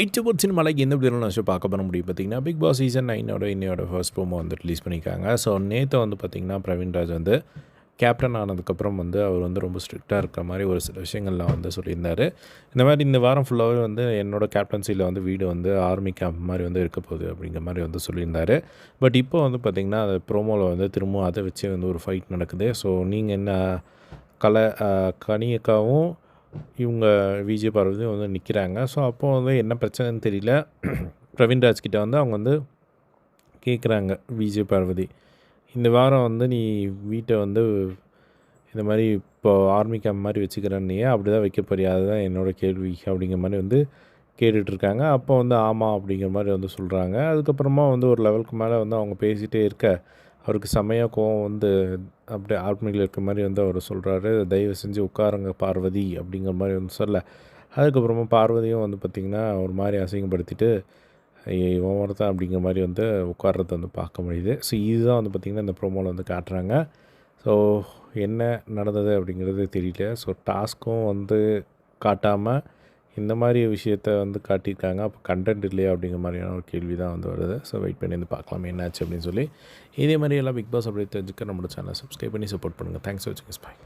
It's மலைக்கு எந்த விதமான நான் பார்க்க பண்ண முடியும்? பார்த்தீங்கன்னா பிக் பாஸ் சீசன் நைனோட இன்னையோட ஃபர்ஸ்ட் ப்ரோமோ வந்து ரிலீஸ் பண்ணியிருக்காங்க. ஸோ நேற்று வந்து பார்த்திங்கன்னா பிரவீன்ராஜ் வந்து கேப்டன் ஆனதுக்கப்புறம் வந்து அவர் வந்து ரொம்ப ஸ்ட்ரிக்டாக இருக்கிற மாதிரி ஒரு சில விஷயங்கள்லாம் வந்து சொல்லியிருந்தார். இந்த மாதிரி இந்த வாரம் ஃபுல்லாகவே வந்து என்னோட கேப்டன்சியில் வந்து வீடு வந்து ஆர்மி கேம்ப் மாதிரி வந்து இருக்க போகுது அப்படிங்கிற மாதிரி வந்து சொல்லியிருந்தார். பட் இப்போ வந்து பார்த்திங்கன்னா அது ப்ரோமோவில் வந்து திரும்பவும் அதை வச்சு வந்து ஒரு ஃபைட் நடக்குது. ஸோ நீங்கள் என்ன கலை கனியக்காவும் இவங்க விஜய் பார்வதி வந்து நிற்கிறாங்க ஸோ அப்போது வந்து என்ன பிரச்சனைன்னு தெரியல. பிரவீன் ராஜ்கிட்ட வந்து அவங்க வந்து கேட்குறாங்க விஜய் பார்வதி. இந்த வாரம் வந்து நீ வீட்டை வந்து இந்த மாதிரி இப்போ ஆர்மி கேம்ப் மாதிரி வச்சுக்கிறேன்னு அப்படி தான் வைக்க போறியா? அதுதான் என்னோடய கேள்வி அப்படிங்கிற மாதிரி வந்து கேட்டுட்ருக்காங்க. அப்போ வந்து ஆமாம் அப்படிங்கிற மாதிரி வந்து சொல்கிறாங்க அதுக்கப்புறமா வந்து ஒரு லெவலுக்கு மேலே வந்து அவங்க பேசிகிட்டே இருக்க அவருக்கு செம்மையாக கோவம் வந்து அப்படியே ஆர்மியில் இருக்க மாதிரி வந்து அவர் சொல்கிறாரு தயவு செஞ்சு உட்காருங்க பார்வதி அப்படிங்கிற மாதிரி வந்து சொல்ல. அதுக்கப்புறமா பார்வதியும் வந்து பார்த்திங்கன்னா ஒரு மாதிரி அசிங்கப்படுத்திட்டு இவன் ஒருத்தன் அப்படிங்கிற மாதிரி வந்து உட்கார்றத வந்து பார்க்க முடியுது. ஸோ இதுதான் வந்து பார்த்திங்கன்னா இந்த ப்ரோமோவில் வந்து காட்டுறாங்க. ஸோ என்ன நடந்தது அப்படிங்கிறது தெரியல. ஸோ டாஸ்க்கும் வந்து காட்டாமல் இந்த மாதிரி விஷயத்த வந்து காட்டியிருக்காங்க. அப்போ கண்டென்ட் இல்லையா அப்படிங்கிற மாதிரியான ஒரு கேள்வி தான் வந்து வருது. ஸோ வெயிட் பண்ணி வந்து பார்க்கலாம் என்னாச்சு அப்படின்னு சொல்லி. இதே மாதிரி எல்லாம் பிக் பாஸ் அப்படி தெரிஞ்சுக்க நம்மளோட சேனலை சப்ஸ்கிரைப் பண்ணி சப்போர்ட் பண்ணுங்கள் தேங்க்ஸ் ஃபார் பாய்